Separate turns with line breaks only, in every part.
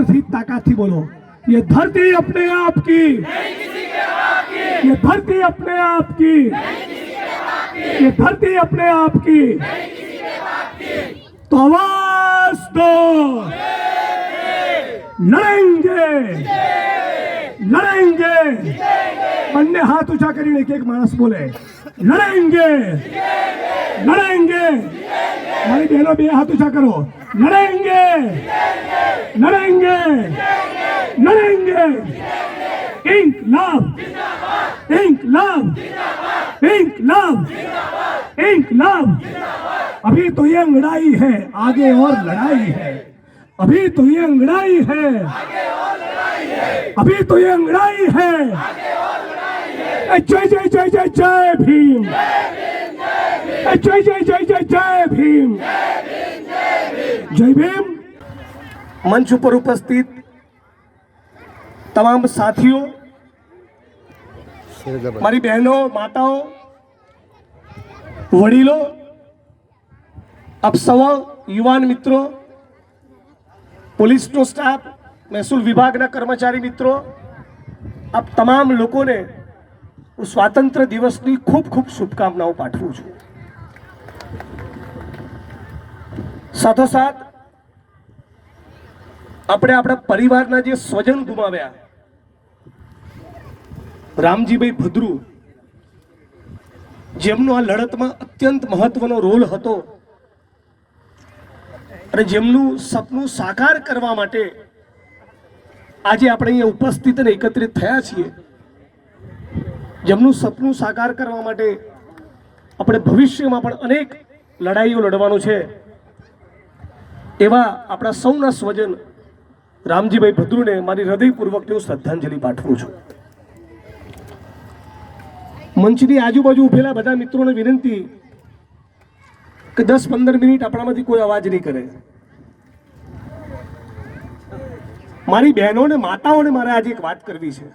जोर से ताकत थी बोलो ये धरती अपने आप की ये धरती अपने आप की ये धरती अपने आप की तो आवाज दो લડેંગે લડેંગે બંને હાથ ઊંચા કરીને એક એક માણસ બોલે લડેંગે લડેંગે મારી બહેનો બે હાથ ઊંચા કરો લડેંગે लड़ेंगे इंकलाब इंकलाब इंकलाब इंकलाब अभी तो ये लड़ाई है आगे और लड़ाई है अभी तो ये लड़ाई है अभी तो ये लड़ाई है जय जय जय जय जय भीम जय जय जय जय जय भीम जय भीम मंच ઉપર ઉપસ્થિત તમામ સાથીઓ, મારી બહેનો, માતાઓ, વડીલો, આપ સૌ યુવાન મિત્રો પોલીસનો સ્ટાફ, મહેસૂલ વિભાગના કર્મચારી મિત્રો, આપ તમામ લોકોને હું સ્વાતંત્ર્ય દિવસની ખૂબ ખૂબ શુભકામનાઓ પાઠવું છું. સાથોસાથ આપણે આપણા પરિવારના જે સ્વજન ગુમાવ્યા. રામજીભાઈ ભદ્રુ, જેમનો આ લડતમાં અત્યંત મહત્વનો રોલ હતો અને જેમનું સપનું સાકાર કરવા માટે આજે આપણે અહીંયા ઉપસ્થિત અને એકત્રિત થયા છીએ. જેમનું સપનું સાકાર કરવા માટે આપણે ભવિષ્યમાં પણ અનેક લડાઈઓ લડવાનું છે. એવા આપણા સૌના સ્વજન રામજીભાઈ ભદ્રુને મારી હૃદયપૂર્વક હું શ્રદ્ધાંજલિ પાઠવું છું. મંચની આજુબાજુ ઉભેલા બધા મિત્રોને વિનંતી કે દસ પંદર મિનિટ આપણામાંથી કોઈ અવાજ નહીં કરે. મારી બહેનોને માતાઓને મારે આજે એક વાત કરવી છે.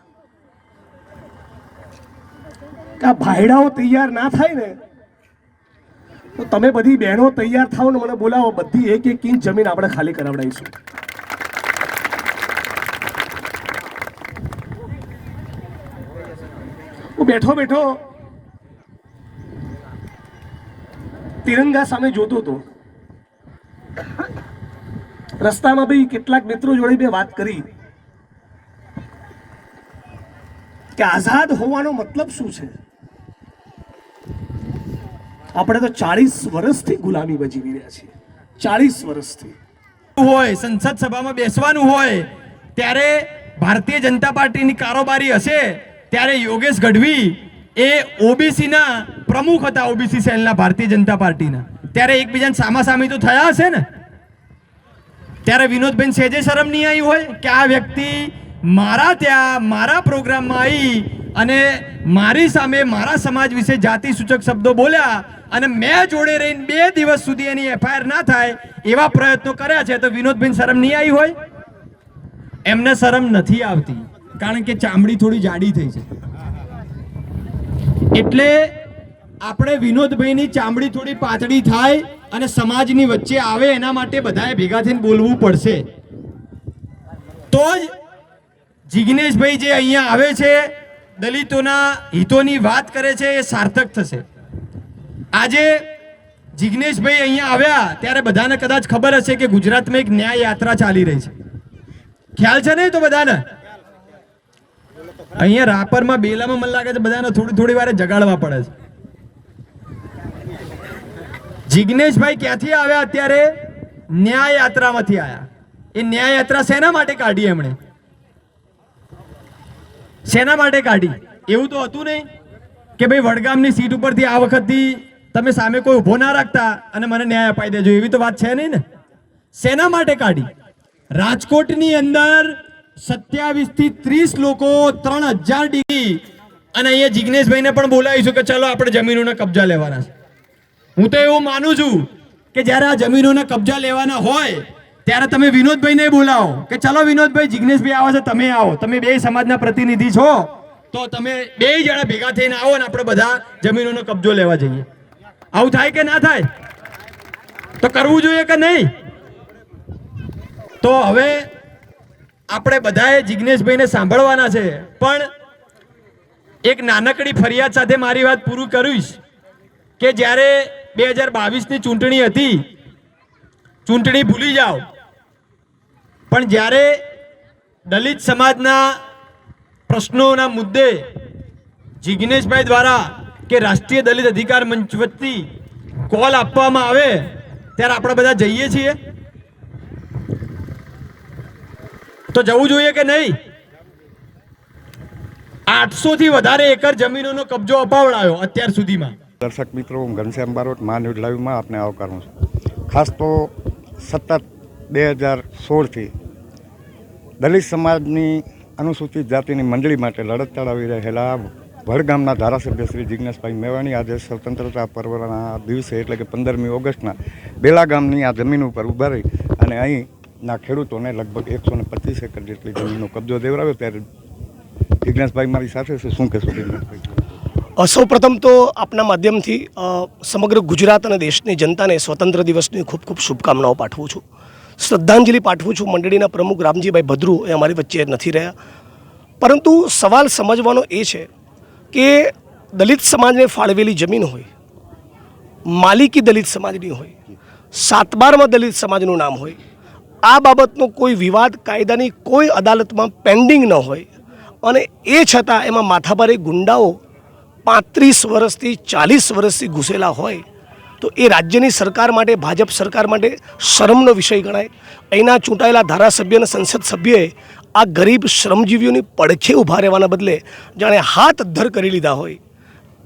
કે આ ભાઈડાઓ તૈયાર ના થાય ને, તો તમે બધી બહેનો તૈયાર થાવ ને મને બોલાવો, બધી એક એક ઇંચ જમીન આપણે ખાલી કરાવડાવીશું. બેઠો બેઠો. તિરંગા સામે જોતો હતો. રસ્તામાં ભાઈ કેટલાક મિત્રો જોડે મેં વાત કરી. કે આઝાદ હોવાનો મતલબ શું છે? આપણે તો ચાળીસ વર્ષથી ગુલામી બજીવી રહ્યા છીએ. ચાળીસ વર્ષથી.
હોય, સંસદ સભામાં બેસવાનું હોય, ત્યારે ભારતીય જનતા પાર્ટીની કારોબારી હશે. ત્યારે યોગેશ ગઢવી એ ઓબીસીના પ્રમુખ હતા, ઓબીસી સેલના ભારતીય જનતા પાર્ટીના. ત્યારે એકબીજાને સામાસામી તો થયા હશે ને? ત્યારે વિનોદબેન સેજે શરમ નહીં આવી હોય કે આ વ્યક્તિ મારા ત્યાં, મારા પ્રોગ્રામમાં આવી અને મારી સામે મારા સમાજ વિશે જાતિ સૂચક શબ્દો બોલ્યા અને મેં જોડે રહીને બે દિવસ સુધી એની એફઆઈઆર ના થાય એવા પ્રયત્નો કર્યા છે, તો વિનોદબેન શરમ નહીં આવી હોય? એમને શરમ નથી આવતી. કારણ કે ચામડી થોડી જાડી થઈ છે. એટલે આપણે વિનોદભાઈની ચામડી થોડી પાતળી થાય અને સમાજની વચ્ચે આવે એના માટે બધાએ ભેગા થઈને બોલવું પડશે. તો જ જિગ્નેશભાઈ જે અહીંયા આવે છે, દલિતોના હિતોની વાત કરે છે, એ સાર્થક થશે. આજે જિગ્નેશભાઈ અહીંયા આવ્યા, ત્યારે બધાને કદાચ ખબર હશે કે ગુજરાતમાં એક ન્યાય યાત્રા ચાલી રહી છે. ખ્યાલ છે ને તો બધાને? અહીંયા રાપરમાં બેલામાં મને લાગે છે બધાને થોડી થોડી વારે જગાડવા પડે છે. જિગ્નેશભાઈ ક્યાંથી આવ્યા અત્યારે? ન્યાય યાત્રામાંથી આવ્યા. એ ન્યાય યાત્રા શેના માટે કાઢી એમણે? શેના માટે કાઢી? એવું તો હતું નહીં કે ભાઈ વડગામની સીટ ઉપરથી આ વખતથી તમે સામે કોઈ ઊભો ના રાખતા અને મને ન્યાય અપાઈ દેજો. એવી તો વાત છે નહીં ને? શેના માટે કાઢી? રાજકોટની અંદર સત્યાવીસથી ત્રીસ લોકો ત્રણ હજાર ડિગ્રી અને અહીંયા જિગ્નેશભાઈને પણ બોલાવીશું કે ચલો આપણે જમીનોના કબજા લેવાના છે. હું તો એવું માનું છું કે જ્યારે આ જમીનોના કબજા લેવાના હોય, ત્યારે તમે વિનોદભાઈને બોલાવો કે ચલો વિનોદભાઈ, જિગ્નેશભાઈ આવો છે, તમે આવો. તમે બે સમાજના પ્રતિનિધિ છો, તો તમે બે જણા ભેગા થઈને આવો ને આપણે બધા જમીનોનો કબજો લેવા જઈએ. આવું થાય કે ના થાય? તો કરવું જોઈએ કે નહીં? તો હવે આપણે બધાએ જિજ્ઞેશભાઈને સાંભળવાના છે, પણ એક નાનકડી ફરિયાદ સાથે મારી વાત પૂરું કરીશ કે જ્યારે બે હજાર બાવીસની ચૂંટણી હતી, ચૂંટણી ભૂલી જાઓ. પણ જ્યારે દલિત સમાજના પ્રશ્નોના મુદ્દે જિજ્ઞેશભાઈ દ્વારા કે રાષ્ટ્રીય દલિત અધિકાર મંચ વતી કોલ આપવામાં આવે, ત્યારે આપણે બધા જઈએ છીએ. તો જવું જોઈએ કે નહીં? આઠસો થી વધારે એકર જમીનોનો કબજો અપાવડાયો અત્યાર સુધીમાં.
દર્શક મિત્રો, હું ઘનશ્યામ બારોટ, મા ન્યૂઝ લાઈવમાં આપને આવકારું છું. ખાસ તો સતત બે હજાર સોળથી દલિત સમાજની અનુસૂચિત જાતિની મંડળી માટે લડત ચડાવી રહેલા વડગામના ધારાસભ્ય શ્રી જિજ્ઞેશભાઈ મેવાણી આજે સ્વતંત્રતા પર્વના દિવસે એટલે કે પંદરમી ઓગસ્ટના બેલા ગામની આ જમીન ઉપર ઊભા રહી અને અહીંના ખેડૂતોને લગભગ એકસો ને પચીસ એકર જેટલી જમીનનો કબજો દેવડાવ્યો ત્યારે જિજ્ઞાસભાઈ મારી સાથે છે, શું કહેશો
પ્રથમ તો આપના માધ્યમથી સમગ્ર ગુજરાત અને દેશની જનતાને સ્વતંત્ર દિવસની ખૂબ ખૂબ શુભકામનાઓ પાઠવું છું. શ્રદ્ધાંજલિ પાઠવું છું મંડળીના પ્રમુખ રામજીભાઈ ભદ્રુ એ અમારી વચ્ચે નથી રહ્યા. પરંતુ સવાલ સમજવાનો એ છે કે દલિત સમાજને ફાળવેલી જમીન હોય, માલિકી દલિત સમાજની હોય સાતબારમાં દલિત સમાજનું નામ હોય આ બાબતનો કોઈ વિવાદ કાયદાની કોઈ અદાલતમાં પેન્ડિંગ ન હોય. અને એ છતાં એમાં માથાભારે ગુંડાઓ પાંત્રીસ વર્ષથી ચાલીસ વર્ષથી ઘૂસેલા હોય, તો એ રાજ્યની સરકાર માટે, ભાજપ સરકાર માટે શરમનો વિષય ગણાય. અહીંના ચૂંટાયેલા ધારાસભ્ય અને સંસદ સભ્યએ આ ગરીબ શ્રમજીવીઓની પડખે ઊભા રહેવાના બદલે જાણે હાથ ધર કરી લીધા હોય.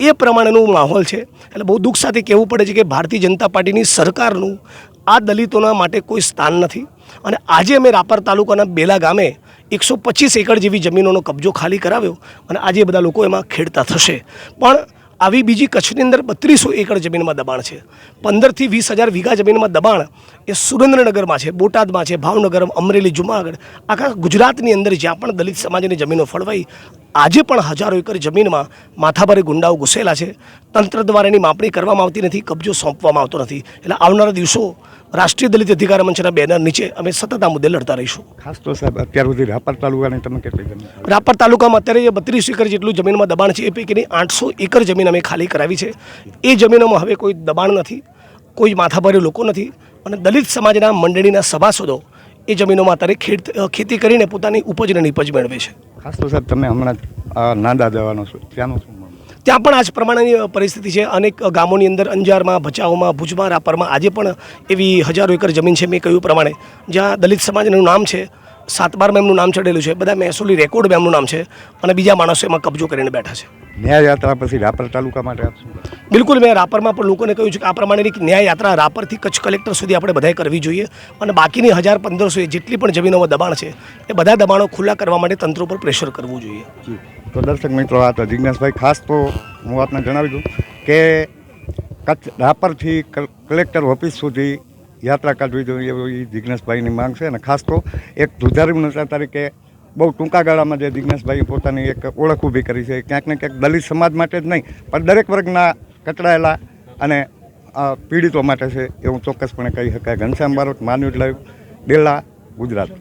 એ પ્રમાણેનું માહોલ છે. એટલે બહુ દુઃખ સાથે કહેવું પડે છે કે ભારતીય જનતા પાર્ટીની સરકારનું આ દલિતોના માટે કોઈ સ્થાન નથી. અને આજે અમે રાપર તાલુકાના બેલા ગામે એકસો પચીસ એકર જેવી જમીનોનો કબજો ખાલી કરાવ્યો અને આજે બધા લોકો એમાં ખેડતા થશે. પણ આવી બીજી કચ્છની અંદર બત્રીસો એકર જમીનમાં દબાણ છે. પંદરથી વીસ હજાર વીઘા જમીનમાં દબાણ એ સુરેન્દ્રનગરમાં છે, બોટાદમાં છે, ભાવનગર, અમરેલી, જુનાગઢ, આખા ગુજરાતની અંદર જ્યાં પણ દલિત સમાજની જમીનો ફળવાઈ આજે પણ હજારો એકર જમીનમાં માથાભારે ગુંડાઓ ઘૂસેલા છે. તંત્ર દ્વારા એની માપણી કરવામાં આવતી નથી કબજો સોંપવામાં આવતો નથી. એટલે આવનારા દિવસો રાષ્ટ્રીય દલિત અધિકાર મંચના બેનર નીચે અમે સતત આ મુદ્દે લડતા રહીશું.
ખાસ તો સાહેબ અત્યાર સુધી રાપર તાલુકાની તમે કેટલી
રાપર તાલુકામાં અત્યારે જે બત્રીસ એકર જેટલું જમીનમાં દબાણ છે એ પૈકીની આઠસો એકર જમીન અમે ખાલી કરાવી છે. એ જમીનોમાં હવે કોઈ દબાણ નથી કોઈ માથાભારે લોકો નથી. અને દલિત સમાજના મંડળીના સભાસદો એ જમીનોમાં અત્યારે ખેડ ખેતી કરીને પોતાની ઉપજ અને નિપજ મેળવે છે.
ખાસ તો સાહેબ તમે હમણાં નાદા જવાનો છો ત્યાંનું શું
ત્યાં પણ આ જ પ્રમાણેની પરિસ્થિતિ છે. અનેક ગામોની અંદર અંજારમાં ભચાઉમાં ભુજમાં રાપરમાં આજે પણ એવી હજારો એકર જમીન છે મેં કહ્યું પ્રમાણે. જ્યાં દલિત સમાજનું નામ છે સાતબારમાં એમનું નામ ચડેલું છે. બધા મહેસૂલી રેકોર્ડ એમનું નામ છે અને બીજા માણસો એમાં કબજો કરીને બેઠા છે.
ન્યાય યાત્રા પછી રાપર તાલુકા માટે
બિલકુલ મેં રાપરમાં પણ લોકોને કહ્યું છે કે આ પ્રમાણેની ન્યાય યાત્રા રાપરથી કચ્છ કલેક્ટર સુધી આપણે બધાએ કરવી જોઈએ અને બાકીની હજાર પંદરસો જેટલી પણ જમીનોમાં દબાણ છે એ બધા દબાણો ખુલ્લા કરવા માટે તંત્ર ઉપર પ્રેશર કરવું જોઈએ.
તો દર્શક મિત્રો આ તો જિજ્ઞેશભાઈ ખાસ તો હું આપને જણાવી દઉં કે કચ્છ રાપરથી કલ- કલેક્ટર ઓફિસ સુધી યાત્રા કાઢવી જોઈએ એ જિજ્ઞેશભાઈની માંગ છે અને ખાસ તો એક ધ્રુજારી નેતા તરીકે બહુ ટૂંકા ગાળામાં જે જિજ્ઞેશભાઈએ પોતાની એક ઓળખ ઊભી કરી છે ક્યાંક ને ક્યાંક દલિત સમાજ માટે જ નહીં, પણ દરેક વર્ગના કચડાયેલા અને પીડિતો માટે છે એવું ચોક્કસપણે કહી શકાય. ઘનશ્યામ બારોટ માન્યુટ લાઈવ ડેલા ગુજરાત.